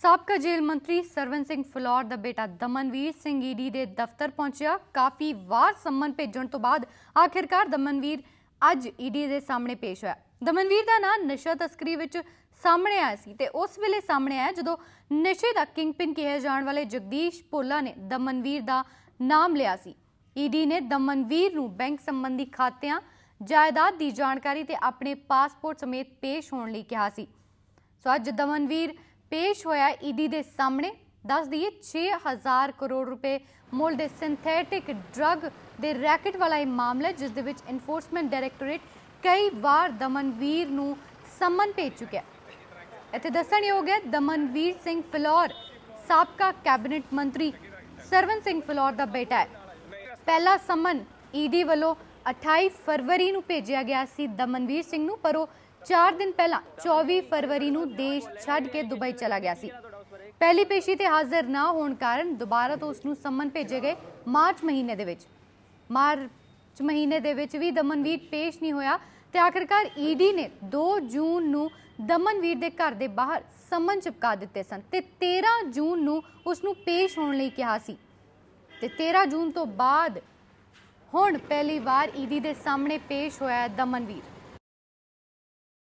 ਸਾਬਕਾ ਜੇਲ੍ਹ ਮੰਤਰੀ ਸਰਵਨ ਸਿੰਘ ਫਲੌਰ ਦਾ ਬੇਟਾ ਦਮਨਵੀਰ ਸਿੰਘ ਈਡੀ ਦੇ ਦਫ਼ਤਰ ਪਹੁੰਚਿਆ। ਕਾਫੀ ਵਾਰ ਸੰਮਨ ਭੇਜਣ ਤੋਂ ਬਾਅਦ ਆਖਿਰਕਾਰ ਦਮਨਵੀਰ ਅੱਜ ਈਡੀ ਦੇ ਸਾਹਮਣੇ ਪੇਸ਼ ਹੋਇਆ। ਦਮਨਵੀਰ ਦਾ ਨਾਂ ਨਸ਼ਾ ਤਸਕਰੀ ਵਿੱਚ ਸਾਹਮਣੇ ਆਇਆ ਸੀ ਤੇ ਉਸ ਵੇਲੇ ਸਾਹਮਣੇ ਆਇਆ ਜਦੋਂ ਨਸ਼ੇ ਦਾ ਕਿੰਗਪਿਨ ਕਿਹਾ ਜਾਣ ਵਾਲੇ ਜਗਦੀਸ਼ ਭੋਲਾ ਨੇ ਦਮਨਵੀਰ ਦਾ ਨਾਮ ਲਿਆ ਸੀ। ਈਡੀ ਨੇ ਦਮਨਵੀਰ ਨੂੰ ਬੈਂਕ ਸੰਬੰਧੀ ਖਾਤਿਆਂ, ਜਾਇਦਾਦ ਦੀ ਜਾਣਕਾਰੀ ਤੇ ਆਪਣੇ ਪਾਸਪੋਰਟ ਸਮੇਤ ਪੇਸ਼ ਹੋਣ ਲਈ ਕਿਹਾ ਸੀ। ਸੋ ਅੱਜ ਦਮਨਵੀਰ ਪੇਸ਼ ਹੋਇਆ ਈਡੀ ਦੇ ਸਾਹਮਣੇ। ਦੱਸ ਦਈਏ 6000 ਕਰੋੜ ਰੁਪਏ ਮੁੱਲ ਦੇ ਸਿੰਥੈਟਿਕ ਡਰੱਗ ਦੇ ਰੈਕਟ ਵਾਲਾ ਇਹ ਮਾਮਲਾ, ਜਿਸ ਦੇ ਵਿੱਚ ਐਨਫੋਰਸਮੈਂਟ ਡਾਇਰੈਕਟੋਰੇਟ ਕਈ ਵਾਰ ਦਮਨਵੀਰ ਨੂੰ ਸਮਨ ਭੇਜ ਚੁੱਕਿਆ ਇੱਥੇ ਦੱਸਣਯੋਗ ਹੈ, ਦਮਨਵੀਰ ਸਿੰਘ ਫਲੌਰ, ਸਾਬਕਾ ਕੈਬਨਿਟ ਮੰਤਰੀ ਸਰਵਨ ਸਿੰਘ ਫਲੌਰ ਦਾ ਬੇਟਾ ਹੈ। ਪਹਿਲਾ ਸਮਨ ਈਡੀ ਵੱਲੋਂ 28 ਫਰਵਰੀ ਨੂੰ ਭੇਜਿਆ ਗਿਆ ਸੀ ਦਮਨਵੀਰ ਸਿੰਘ ਨੂੰ, ਪਰ ਉਹ 4 ਦਿਨ ਪਹਿਲਾਂ 24 ਫਰਵਰੀ ਨੂੰ ਦੇਸ਼ ਛੱਡ ਕੇ ਦੁਬਈ ਚਲਾ ਗਿਆ ਸੀ। ਪਹਿਲੀ ਪੇਸ਼ੀ ਤੇ ਹਾਜ਼ਰ ਨਾ ਹੋਣ ਕਾਰਨ ਦੁਬਾਰਾ ਤੋਂ ਉਸ ਨੂੰ ਸਮਨ ਭੇਜੇ ਗਏ ਮਾਰਚ ਮਹੀਨੇ ਦੇ ਵਿੱਚ। ਮਾਰਚ ਮਹੀਨੇ ਦੇ ਵਿੱਚ ਵੀ ਦਮਨਵੀਰ ਪੇਸ਼ ਨਹੀਂ ਹੋਇਆ ਤੇ ਆਖਿਰਕਾਰ ਈਡੀ ਨੇ 2 ਜੂਨ ਨੂੰ ਦਮਨਵੀਰ ਦੇ ਘਰ ਦੇ ਬਾਹਰ ਸਮਨ ਚਿਪਕਾ ਦਿੱਤੇ ਸਨ ਤੇ 13 ਜੂਨ ਨੂੰ ਉਸ ਨੂੰ ਪੇਸ਼ ਹੋਣ ਲਈ ਕਿਹਾ ਸੀ। ਤੇ 13 ਜੂਨ ਤੋਂ ਬਾਅਦ ਹੁਣ ਪਹਿਲੀ ਵਾਰ ਈਡੀ ਦੇ ਸਾਹਮਣੇ ਪੇਸ਼ ਹੋਇਆ ਦਮਨਵੀਰ।